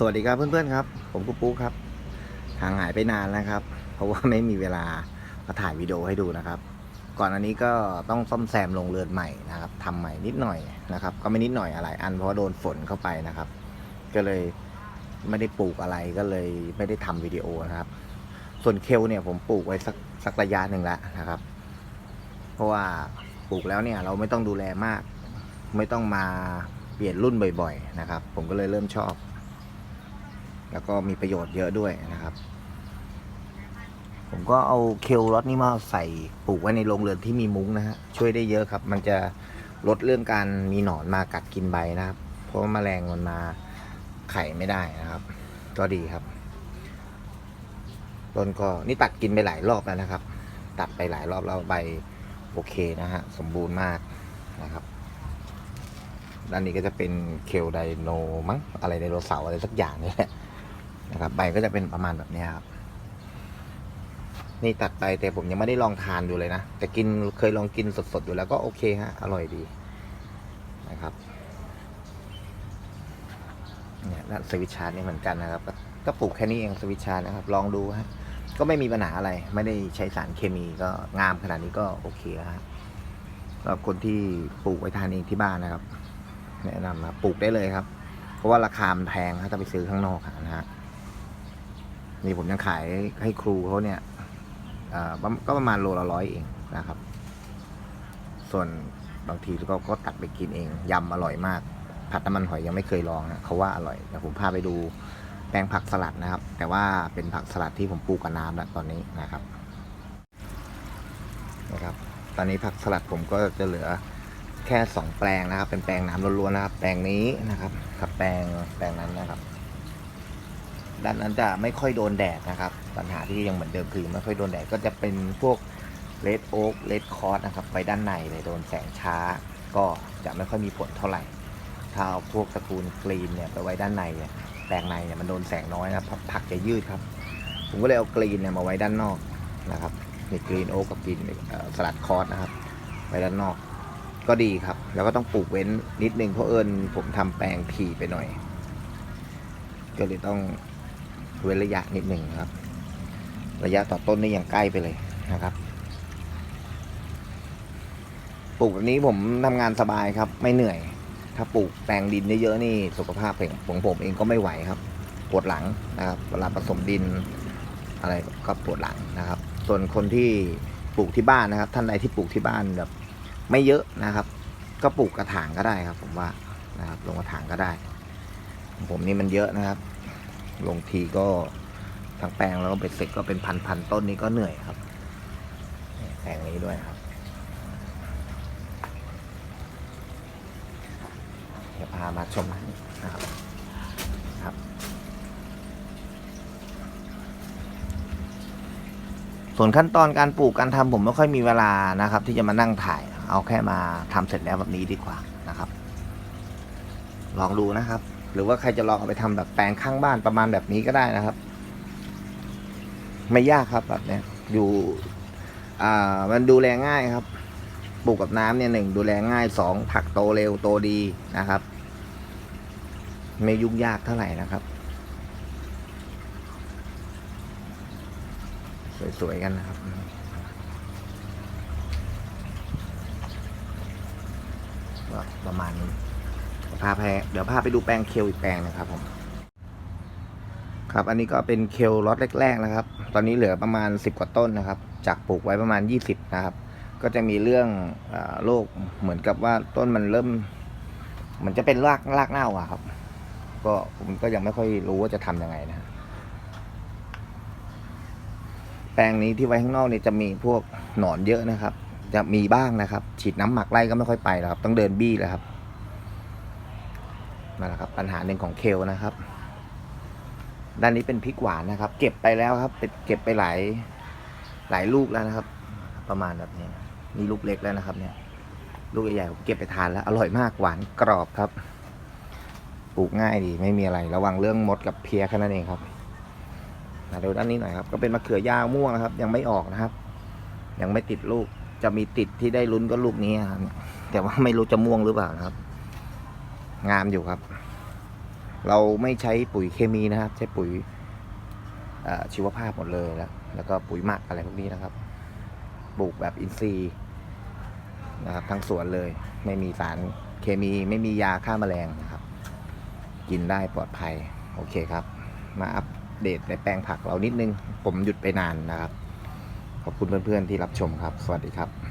สวัสดีครับเพื่อนๆครับ ผมกุ๊กปุ๊กครับห่างหายไปนานนะครับ เพราะว่าไม่มีเวลามาถ่ายวิดีโอให้ดูนะครับ ก่อนอันนี้ก็ต้องซ่อมแซมโรงเรือนใหม่นะครับทำใหม่นิดหน่อยนะครับ ก็ไม่นิดหน่อยอะไร อันเพราะโดนฝนเข้าไปนะครับ ก็เลยไม่ได้ปลูกอะไรก็เลยไม่ได้ทำวิดีโอนะครับ ส่วนเคลเนี่ยผมปลูกไว้สักสักระยะหนึ่งแล้วนะครับ เพราะว่าปลูกแล้วเนี่ยเราไม่ต้องดูแลมาก ไม่ต้องมาเปลี่ยนรุ่นบ่อย ๆ นะครับ ผมก็เลยเริ่มชอบ แล้วก็มีประโยชน์เยอะด้วยนะครับ ผมก็เอาเคลรถนี่มาใส่ปลูกไว้ในโรงเรือนที่มีมุ้งนะฮะช่วยได้เยอะครับ มันจะลดเรื่องการมีหนอนมากัดกินใบนะครับ เพราะว่าแมลงมันมาไข่ไม่ได้นะครับ ก็ดีครับต้นก็นี่ตัดกินไปหลายรอบแล้วนะครับ ตัดไปหลายรอบแล้วใบโอเคนะฮะสมบูรณ์มากนะครับด้านนี้ก็จะเป็นเคลไดโนมั้งอะไรไดโนเสาร์อะไรสักอย่างนี่แหละ นะครับใบก็จะเป็นประมาณแบบนี้ครับ นี่ตัดไปแต่ผมยังไม่ได้ลองทานดูเลยนะแต่กินเคยลองกินสดๆอยู่แล้วก็โอเคฮะอร่อยดีนะครับเนี่ยสวิตชาร์นี่เหมือนกันนะครับ ก็ปลูกแค่นี้เองสวิตชาร์นะครับ ลองดูฮะก็ไม่มีปัญหาอะไร ไม่ได้ใช้สารเคมีก็งามขนาดนี้ก็โอเคแล้วฮะสำหรับคนที่ปลูกไว้ทานเองที่บ้านนะครับ แนะนำนะปลูกได้เลยครับ เพราะว่าราคามันแพงถ้าจะไปซื้อข้างนอกนะฮะ นี่ผมยังขายให้ครูเขาเนี่ยก็ประมาณโลละร้อยเองนะครับ ส่วนบางทีก็ก็ตัดไปกินเองยำอร่อยมาก ผัดน้ำมันหอยยังไม่เคยลองนะเขาว่าอร่อยเดี๋ยวผมพาไปดูแปลงผักสลัดนะครับ แต่ว่าเป็นผักสลัดที่ผมปลูกกับน้ำแล้วตอนนี้นะครับนะครับ ตอนนี้ผักสลัดผมก็จะเหลือแค่สองแปลงนะครับ เป็นแปลงน้ำล้วนๆนะครับ แปลงนี้นะครับ กับแปลงแปลงนั้นนะครับ ด้านนั้นจะไม่ค่อยโดนแดดนะครับ ปัญหาที่ยังเหมือนเดิมคือไม่ค่อยโดนแดดก็จะเป็นพวกเลดโอ๊กเลดคอร์สนะครับ ไปด้านในเลยโดนแสงช้า ก็จะไม่ค่อยมีผลเท่าไหร่ ถ้าเอาพวกตระกูลกรีนเนี่ยไปไว้ด้านในเนี่ยแปลงในเนี่ยมันโดนแสงน้อยนะผักจะยืดครับ ผมก็เลยเอากรีนเนี่ยมาไว้ด้านนอกนะครับนี่กรีนโอ๊กกับกรีนสลัดคอร์สนะครับไว้ด้านนอก ก็ดีครับ แล้วก็ต้องปลูกเว้นนิดนึงเพราะเอิญผมทำแปลงถี่ไปหน่อย ก็เลยต้อง เว้นระยะนิดหนึ่งครับ ระยะต่อต้นนี่ยังใกล้ไปเลยนะครับปลูกแบบนี้ผมทำงานสบายครับ ไม่เหนื่อย ถ้าปลูกแปลงดินเยอะๆนี่สุขภาพของผมเองก็ไม่ไหวครับปวดหลังนะครับเวลาผสมดินอะไรก็ปวดหลังนะครับ ส่วนคนที่ปลูกที่บ้านนะครับ ท่านใดที่ปลูกที่บ้านแบบ ไม่เยอะนะครับ ก็ปลูกกระถางก็ได้ครับ ผมว่านะครับลงกระถางก็ได้ของผมนี่มันเยอะนะครับ ลงทีก็ทั้งแปลงแล้วก็เป็นเสร็จก็เป็นพันพันๆต้นนี้ก็เหนื่อยครับแปลงนี้ด้วยครับ เดี๋ยวพามาชมนะครับครับ ส่วนขั้นตอนการปลูกการทำผมไม่ค่อยมีเวลานะครับ ที่จะมานั่งถ่าย เอาแค่มาทำเสร็จแล้วแบบนี้ดีกว่านะครับ ลองดูนะครับ หรือว่าใครจะลองเอาไปทำแบบแปลงข้างบ้านประมาณแบบนี้ก็ได้นะครับ ไม่ยากครับแบบนี้อยู่อ่ามันดูแลง่ายครับปลูกกับน้ำเนี่ยหนึ่งดูแลง่ายสองผักโตเร็วโตดีนะครับ ไม่ยุ่งยากเท่าไหร่นะครับ สวยๆกันนะครับประมาณนี้ พาไปเดี๋ยวพาไปดูแปลงเคลอีกแปลงนะครับผมครับอันนี้ก็เป็นเคลล็อตแรกๆนะครับ ตอนนี้เหลือประมาณ 10 กว่าต้นนะครับ จากปลูกไว้ประมาณ 20 นะครับ ก็จะมีเรื่องอโรคเหมือนกับว่าต้นมันเริ่ม มันจะเป็นรากรากเน่าอะครับ ก็ผมก็ยังไม่ค่อยรู้ว่าจะทำยังไงนะแปลงนี้ที่ไว้ข้างนอกเนี่ยจะมีพวกหนอนเยอะนะครับ จะมีบ้างนะครับ ฉีดน้ำหมักไล่ก็ไม่ค่อยไปแล้วครับ ต้องเดินบี้แล้วครับ นั่นแหละครับปัญหาหนึ่งของเคลนะครับ ด้านนี้เป็นพริกหวานนะครับ เก็บไปแล้วครับเป็นเก็บไปหลายหลายลูกแล้วนะครับ ประมาณแบบนี้นี่ลูกเล็กแล้วนะครับ เนี่ย ลูกใหญ่ๆผมเก็บไปทานแล้ว อร่อยมากหวานกรอบครับปลูกง่ายดีไม่มีอะไรระวังเรื่องมดกับเพี้ยแค่นั้นเองครับมาดูด้านนี้หน่อยครับ ก็เป็นมะเขือยาวม่วงนะครับ ยังไม่ออกนะครับ ยังไม่ติดลูกจะมีติดที่ได้ลุ้นก็ลูกนี้ครับแต่ว่าไม่รู้จะม่วงหรือเปล่านะครับ งามอยู่ครับ เราไม่ใช้ปุ๋ยเคมีนะครับ ใช้ปุ๋ยชีวภาพหมดเลยแล้วแล้วก็ปุ๋ยหมักอะไรพวกนี้นะครับปลูกแบบอินทรีย์นะครับทั้งสวนเลย ไม่มีสารเคมีไม่มียาฆ่าแมลงนะครับ กินได้ปลอดภัยโอเคครับ มาอัปเดตในแปลงผักเรานิดนึง ผมหยุดไปนานนะครับ ขอบคุณเพื่อนๆที่รับชมครับ สวัสดีครับ